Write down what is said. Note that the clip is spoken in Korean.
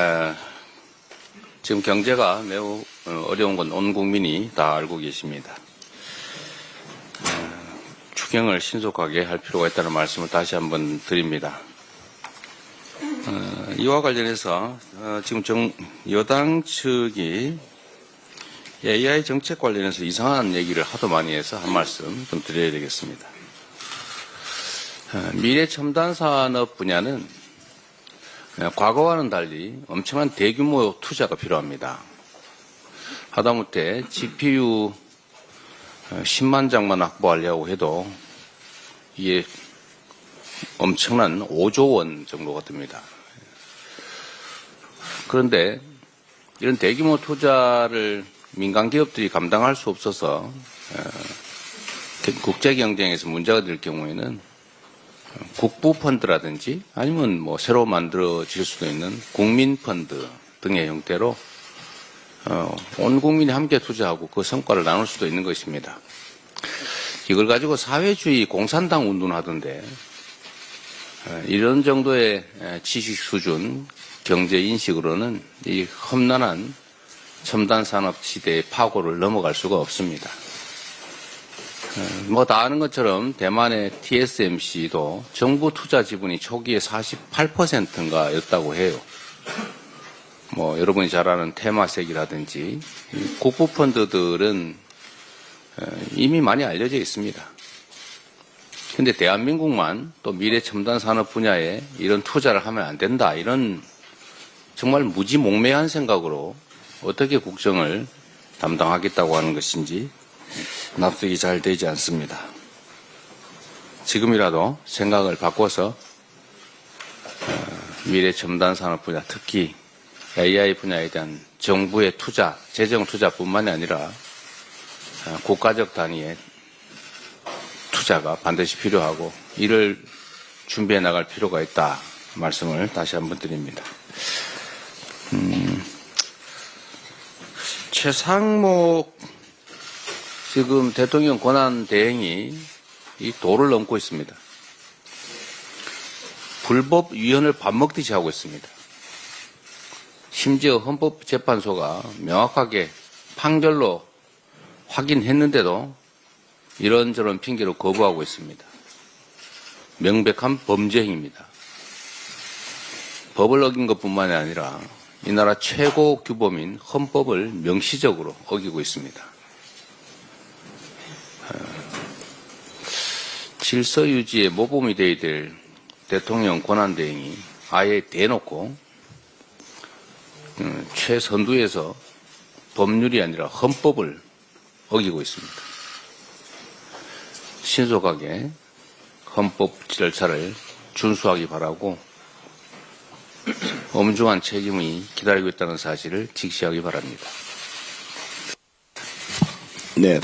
에, 지금 경제가 매우 어, 어려운 건 온 국민이 다 알고 계십니다. 에, 추경을 신속하게 할 필요가 있다는 말씀을 다시 한번 드립니다. 어, 이와 관련해서 어, 지금 정, 여당 측이 AI 정책 관련해서 이상한 얘기를 하도 많이 해서 한 말씀 좀 드려야 되겠습니다. 어, 미래 첨단 산업 분야는 어, 과거와는 달리 엄청난 대규모 투자가 필요합니다. 하다못해 GPU 10만 장만 확보하려고 해도 이게 엄청난 5조 원 정도가 듭니다. 그런데 이런 대규모 투자를 민간 기업들이 감당할 수 없어서 어, 국제 경쟁에서 문제가 될 경우에는 국부 펀드라든지 아니면 뭐 새로 만들어질 수도 있는 국민 펀드 등의 형태로 어, 온 국민이 함께 투자하고 그 성과를 나눌 수도 있는 것입니다. 이걸 가지고 사회주의 공산당 운동을 하던데 어, 이런 정도의 에, 지식 수준, 경제 인식으로는 이 험난한 첨단 산업 시대의 파고를 넘어갈 수가 없습니다. 뭐 다 아는 것처럼 대만의 TSMC도 정부 투자 지분이 초기에 48%인가 였다고 해요. 뭐 여러분이 잘 아는 테마색이라든지 이 국부 펀드들은 어, 이미 많이 알려져 있습니다. 근데 대한민국만 또 미래 첨단 산업 분야에 이런 투자를 하면 안 된다. 이런 정말 무지몽매한 생각으로 어떻게 국정을 담당하겠다고 하는 것인지 납득이 잘 되지 않습니다. 지금이라도 생각을 바꿔서 어, 미래 첨단 산업 분야, 특히 AI 분야에 대한 정부의 투자, 재정 투자뿐만이 아니라 어, 국가적 단위의 투자가 반드시 필요하고 이를 준비해 나갈 필요가 있다 말씀을 다시 한번 드립니다. 음, 최상목 지금 대통령 권한 대행이 이 도를 넘고 있습니다. 불법 위헌을 밥 먹듯이 하고 있습니다. 심지어 헌법재판소가 명확하게 판결로 확인했는데도 이런저런 핑계로 거부하고 있습니다. 명백한 범죄 행위입니다. 법을 어긴 것뿐만이 아니라 이 나라 최고 규범인 헌법을 명시적으로 어기고 있습니다. 질서 유지에 모범이 되어야 될 대통령 권한대행이 아예 대놓고 음, 최선두에서 법률이 아니라 헌법을 어기고 있습니다. 신속하게 헌법 절차를 준수하기 바라고 엄중한 책임이 기다리고 있다는 사실을 직시하기 바랍니다. 네,